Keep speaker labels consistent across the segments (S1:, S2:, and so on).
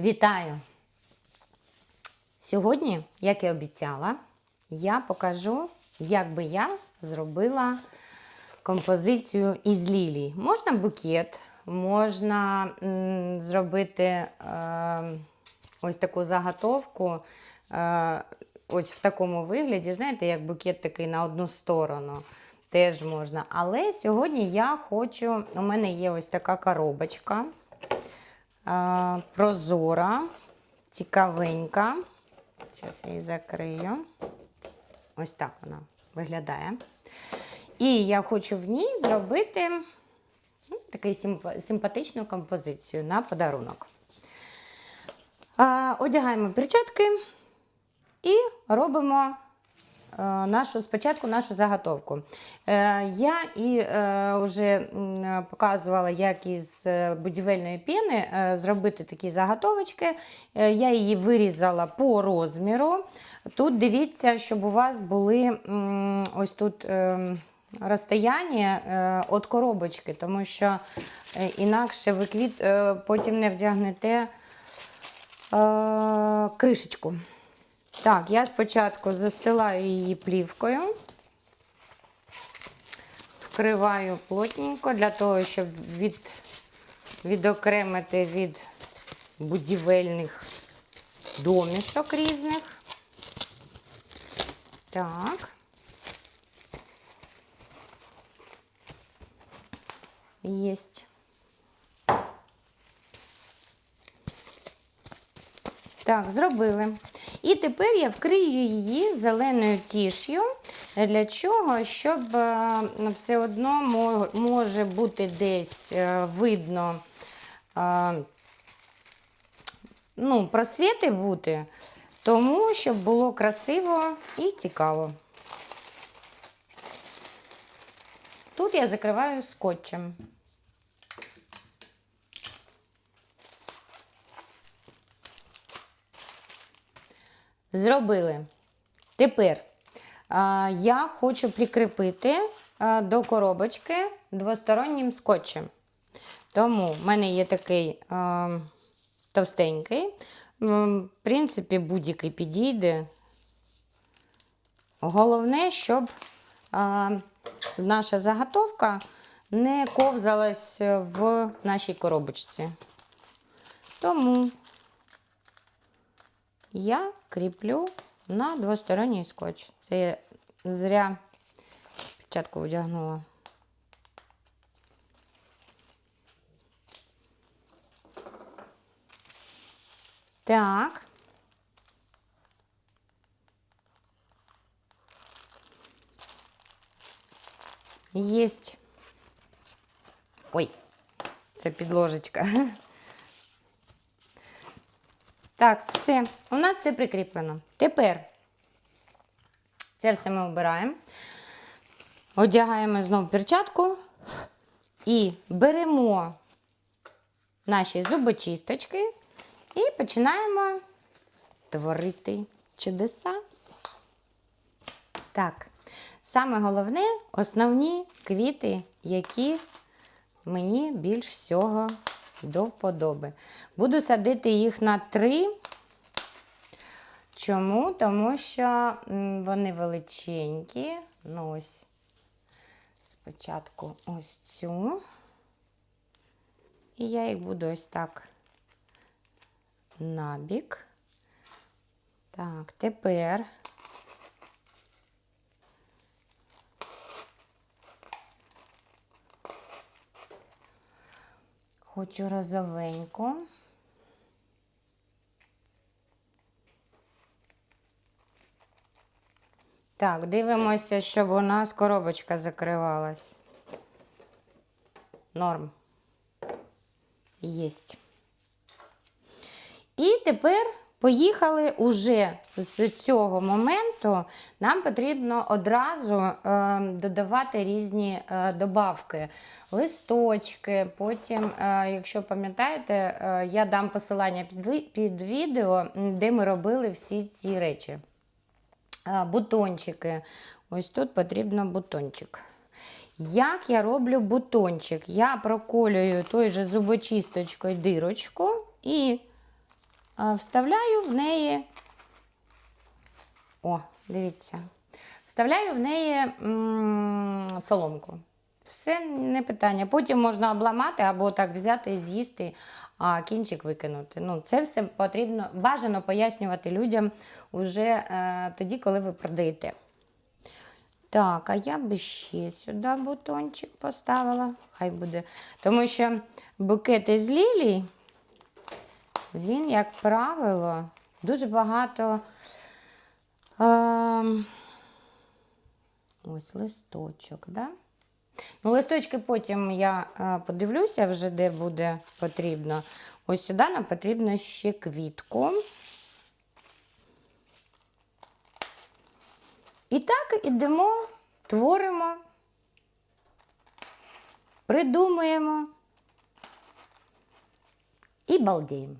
S1: Вітаю! Сьогодні, як і обіцяла, я покажу, як би я зробила композицію із лілій. Можна букет, можна зробити е, ось таку заготовку. Е, ось в такому вигляді, знаєте, як букет такий на одну сторону. Теж можна. Але сьогодні я хочу, у мене є ось така коробочка прозора, цікавенька. Зараз я її закрию. Ось так вона виглядає. І я хочу в ній зробити ну, таку симп- симпатичну композицію на подарунок. Одягаємо перчатки і робимо нашу, спочатку нашу заготовку. Е, Я і е, вже е, показувала, як із е, будівельної піни е, зробити такі заготовочки. Е, Я її вирізала по розміру. Тут дивіться, щоб у вас були ось тут. е, Розстояння е, від коробочки, тому що е, інакше ви квіт, е, потім не вдягнете е, кришечку. Так, я спочатку застилаю її плівкою, вкриваю плотненько для того, щоб від, відокремити від будівельних домішок різних. Так. Єсть. Так, зробили. І тепер я вкрию її зеленою тіш'ю. Для чого? Щоб е, все одно може бути десь е, видно е, ну, просвіти бути, тому щоб було красиво і цікаво. Тут я закриваю скотчем. Зробили. Тепер а, я хочу прикріпити а, до коробочки двостороннім скотчем. Тому в мене є такий а, товстенький. В принципі, будь-який підійде. Головне, щоб а, наша заготовка не ковзалась в нашій коробочці. Тому я кріплю на двосторонній скотч. Це я зря печатку одягнула. Так. Єсть. Ой, це підложечка. Так, все. У нас все прикріплено. Тепер це все ми обираємо. Одягаємо знову перчатку і беремо наші зубочисточки і починаємо творити чудеса. Так, саме головне основні квіти, які мені більш всього до вподоби. Буду садити їх на три. Чому? Тому що вони величенькі. Ну, ось спочатку ось цю. І я їх буду ось так набік. Так, тепер хочу розовеньку. Так, дивимося, щоб у нас коробочка закривалась. Норм. Єсть. І тепер поїхали уже з цього моменту. Нам потрібно одразу е, додавати різні е, добавки, листочки. Потім, е, якщо пам'ятаєте, е, я дам посилання під, під відео, де ми робили всі ці речі. А, бутончики. Ось тут потрібно бутончик. Як я роблю бутончик? Я проколюю той же зубочисточкою дирочку і вставляю в неї. О, дивіться. Вставляю в неї м, соломку. Все не питання. Потім можна обламати або так взяти і з'їсти, а кінчик викинути. Ну, це все потрібно бажано пояснювати людям уже е, тоді, коли ви продаєте. Так, а я би ще сюди бутончик поставила. Хай буде. Тому що букет із лілій, він, як правило, дуже багато. Ем, ось листочок, да? Ну, листочки потім я е, подивлюся вже, де буде потрібно. Ось сюди нам потрібно ще квітку. І так ідемо, творимо, придумуємо і балдіємо.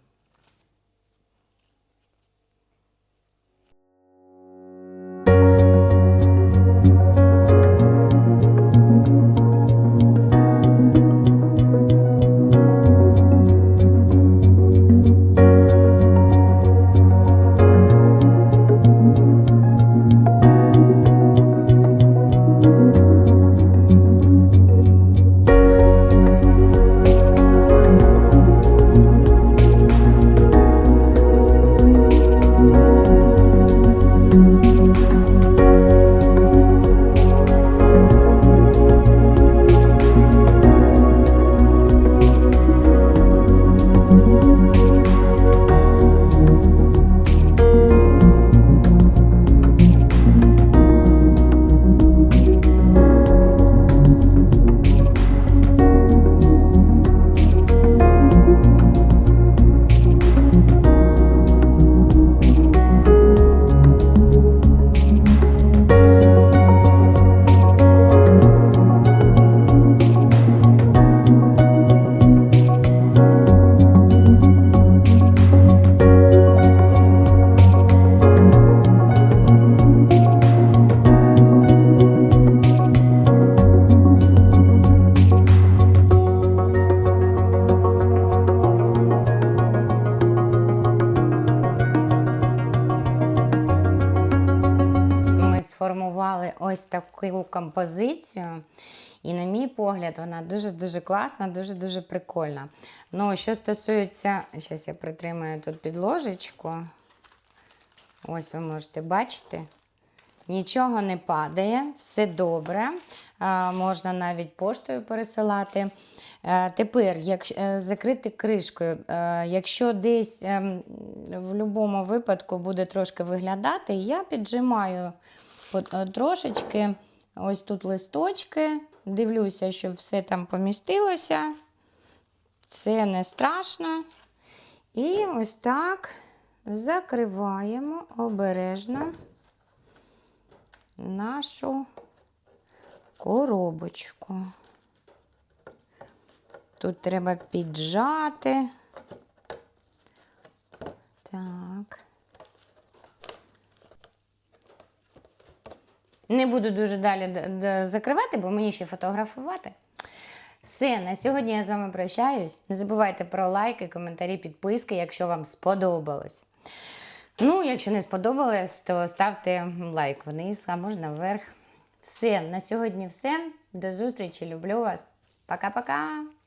S1: Ось таку композицію. І, на мій погляд, вона дуже-дуже класна, дуже-дуже прикольна. Ну, що стосується, зараз я притримаю тут підложечку. Ось ви можете бачити. Нічого не падає, все добре. Можна навіть поштою пересилати. Е, тепер, як е, закрити кришкою, е, якщо десь ем, в будь-якому випадку буде трошки виглядати, я піджимаю трошечки ось тут листочки, дивлюся, щоб все там помістилося. Це не страшно. І ось так закриваємо обережно нашу коробочку. Тут треба піджати. Так. Не буду дуже далі закривати, бо мені ще фотографувати. Все, на сьогодні я з вами прощаюсь. Не забувайте про лайки, коментарі, підписки, якщо вам сподобалось. Ну, якщо не сподобалось, то ставте лайк вниз, а можна вверх. Все, на сьогодні все. До зустрічі, люблю вас. Пока-пока.